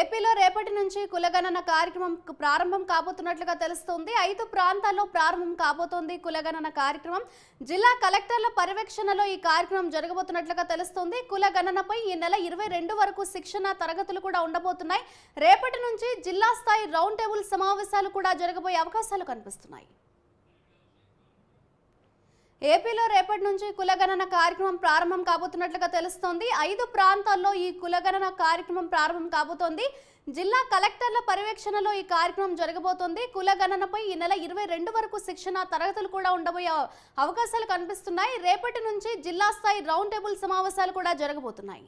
ఏపీలో రేపటి నుంచి కులగణన కార్యక్రమం ప్రారంభం కాబోతున్నట్లుగా తెలుస్తోంది. ఐదు ప్రాంతాల్లో ప్రారంభం కాబోతోంది కులగణన కార్యక్రమం. జిల్లా కలెక్టర్ల పర్యవేక్షణలో ఈ కార్యక్రమం జరగబోతున్నట్లుగా తెలుస్తోంది. కులగణనపై ఈ నెల ఇరవై రెండు వరకు శిక్షణ తరగతులు కూడా ఉండబోతున్నాయి. రేపటి నుంచి జిల్లా స్థాయి రౌండ్ టేబుల్ సమావేశాలు కూడా జరగబోయే అవకాశాలు కనిపిస్తున్నాయి. ఏపీలో రేపటి నుంచి కులగణన కార్యక్రమం ప్రారంభం కాబోతున్నట్లుగా తెలుస్తోంది. ఐదు ప్రాంతాల్లో ఈ కులగణన కార్యక్రమం ప్రారంభం కాబోతోంది. జిల్లా కలెక్టర్ల పర్యవేక్షణలో ఈ కార్యక్రమం జరగబోతోంది. కులగణనపై ఈ నెల ఇరవై రెండు వరకు శిక్షణ తరగతులు కూడా ఉండబోయే అవకాశాలు కనిపిస్తున్నాయి. రేపటి నుంచి జిల్లా స్థాయి రౌండ్ టేబుల్ సమావేశాలు కూడా జరగబోతున్నాయి.